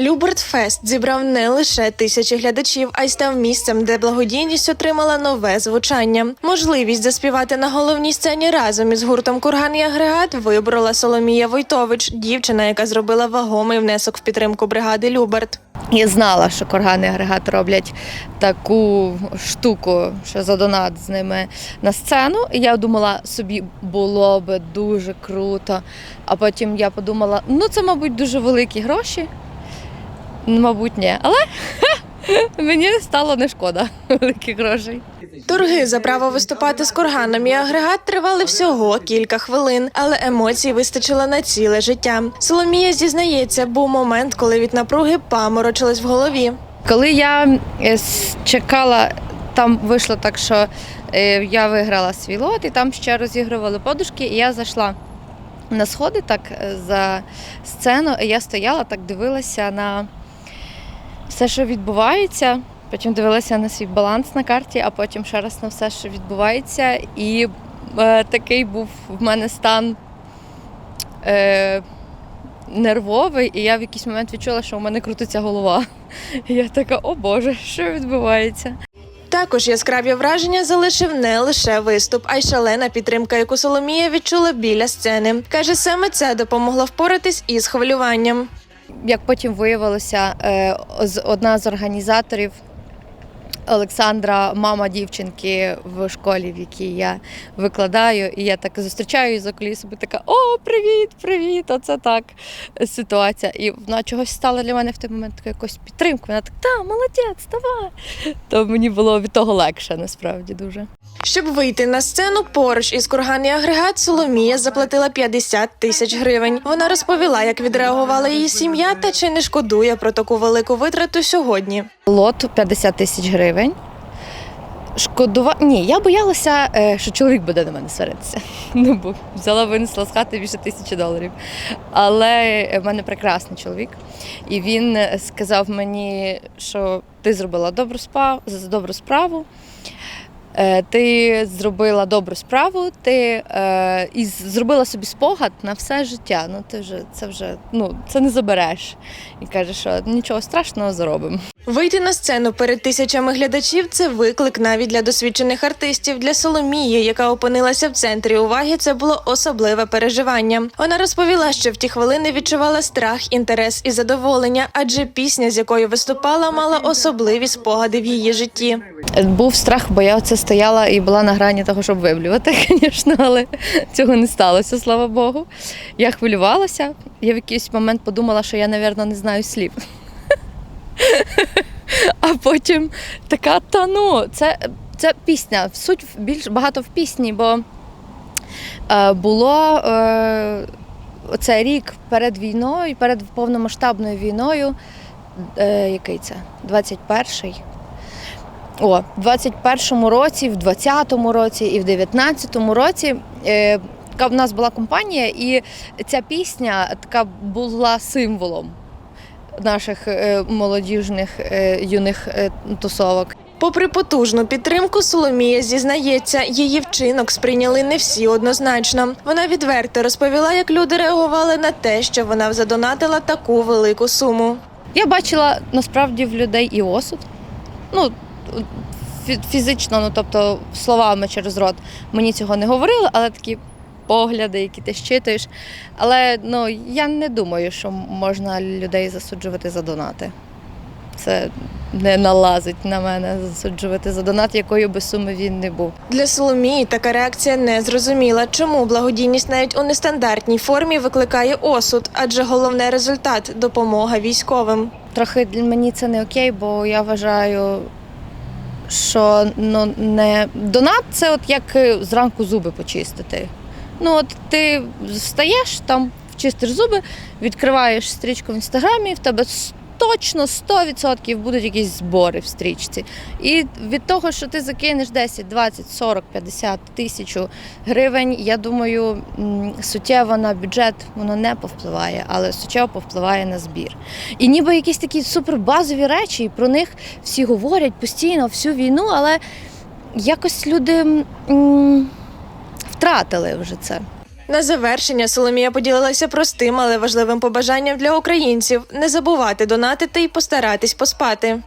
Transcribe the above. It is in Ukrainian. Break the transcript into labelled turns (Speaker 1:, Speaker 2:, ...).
Speaker 1: Люберт Фест зібрав не лише тисячі глядачів, а й став місцем, де благодійність отримала нове звучання. Можливість заспівати на головній сцені разом із гуртом Курган і агрегат виборола Соломія Войтович, дівчина, яка зробила вагомий внесок в підтримку бригади Люберт.
Speaker 2: Я знала, що кургани і агрегат роблять таку штуку, що за донат з ними на сцену. І я думала, собі було би дуже круто. А потім я подумала, ну це, мабуть, дуже великі гроші. Мабуть, ні. Але мені стало не шкода великих грошей.
Speaker 1: Торги за право виступати з курганом і агрегат тривали всього кілька хвилин, але емоцій вистачило на ціле життя. Соломія зізнається, був момент, коли від напруги паморочилась в голові.
Speaker 2: Коли я е, чекала, там вийшло так, що е, я виграла свій лот, і там ще розігрували подушки, і я зайшла на сходи так е, за сцену, і я стояла, так дивилася на все, що відбувається. Потім дивилася на свій баланс на карті, а потім ще раз на все, що відбувається. І е, такий був в мене стан е, нервовий, і я в якийсь момент відчула, що у мене крутиться голова. І я така, о Боже, що відбувається?
Speaker 1: Також яскраві враження залишив не лише виступ, а й шалена підтримка, яку Соломія відчула біля сцени. Каже, саме це допомогло впоратись із хвилюванням.
Speaker 2: Як потім виявилося, е, одна з організаторів Олександра, мама дівчинки в школі, в якій я викладаю, і я так зустрічаю її за колісом, така: О, привіт, привіт! Оце так ситуація. І вона чогось стала для мене в той момент такою якоюсь підтримкою. Вона так, та, молодець, давай. То мені було від того легше, насправді дуже.
Speaker 1: Щоб вийти на сцену поруч із курган і агрегат, Соломія заплатила 50 тисяч гривень. Вона розповіла, як відреагувала її сім'я та чи не шкодує про таку велику витрату сьогодні.
Speaker 2: Лот 50 тисяч гривень. Шкодува... Ні, я боялася, е, що чоловік буде на мене сваритися. Ну, бо взяла, винесла з хати більше тисячі доларів. Але в мене прекрасний чоловік. І він е, сказав мені, що ти зробила добру справу, добру справу. Е, Ти зробила добру справу, ти е, і зробила собі спогад на все життя. Ну ти вже це вже ну це не забереш. І каже, що нічого страшного зробимо.
Speaker 1: Вийти на сцену перед тисячами глядачів це виклик навіть для досвідчених артистів. Для Соломії, яка опинилася в центрі уваги, це було особливе переживання. Вона розповіла, що в ті хвилини відчувала страх, інтерес і задоволення, адже пісня, з якою виступала, мала особливі спогади в її житті.
Speaker 2: Був страх, бо я оце стояла і була на грані того, щоб виблювати, звісно, але цього не сталося, слава Богу. Я хвилювалася. Я в якийсь момент подумала, що я, мабуть, не знаю слів. А потім така, та ну, це, це пісня. Суть більш багато в пісні, бо е, було е, оце рік перед війною, перед повномасштабною війною. Е, який це? 21-й. О, в 21-му році, в 20-му році і в 19-му році е, така в нас була компанія, і ця пісня така була символом наших е, молодіжних е, юних е, тусовок.
Speaker 1: Попри потужну підтримку, Соломія зізнається, її вчинок сприйняли не всі однозначно. Вона відверто розповіла, як люди реагували на те, що вона задонатила таку велику суму.
Speaker 2: Я бачила насправді в людей і осуд. Ну, фізично, ну тобто словами через рот мені цього не говорили, але такі погляди, які ти щитуєш. Але ну, я не думаю, що можна людей засуджувати за донати. Це не налазить на мене засуджувати за донат, якою би суми він не був.
Speaker 1: Для Соломії така реакція не зрозуміла, чому благодійність навіть у нестандартній формі викликає осуд, адже головне результат допомога військовим.
Speaker 2: Трохи для мені це не окей, бо я вважаю, що ну, не донат це от як е, зранку зуби почистити. Ну от ти встаєш там, чистиш зуби, відкриваєш стрічку в інстаграмі, в тебе точно 100% будуть якісь збори в стрічці. І від того, що ти закинеш 10, 20, 40, 50 тисячу гривень, я думаю, суттєво на бюджет воно не повпливає, але суттєво повпливає на збір. І ніби якісь такі супербазові речі, і про них всі говорять постійно всю війну, але якось люди м, втратили вже це.
Speaker 1: На завершення Соломія поділилася простим, але важливим побажанням для українців не забувати донатити і постаратись поспати.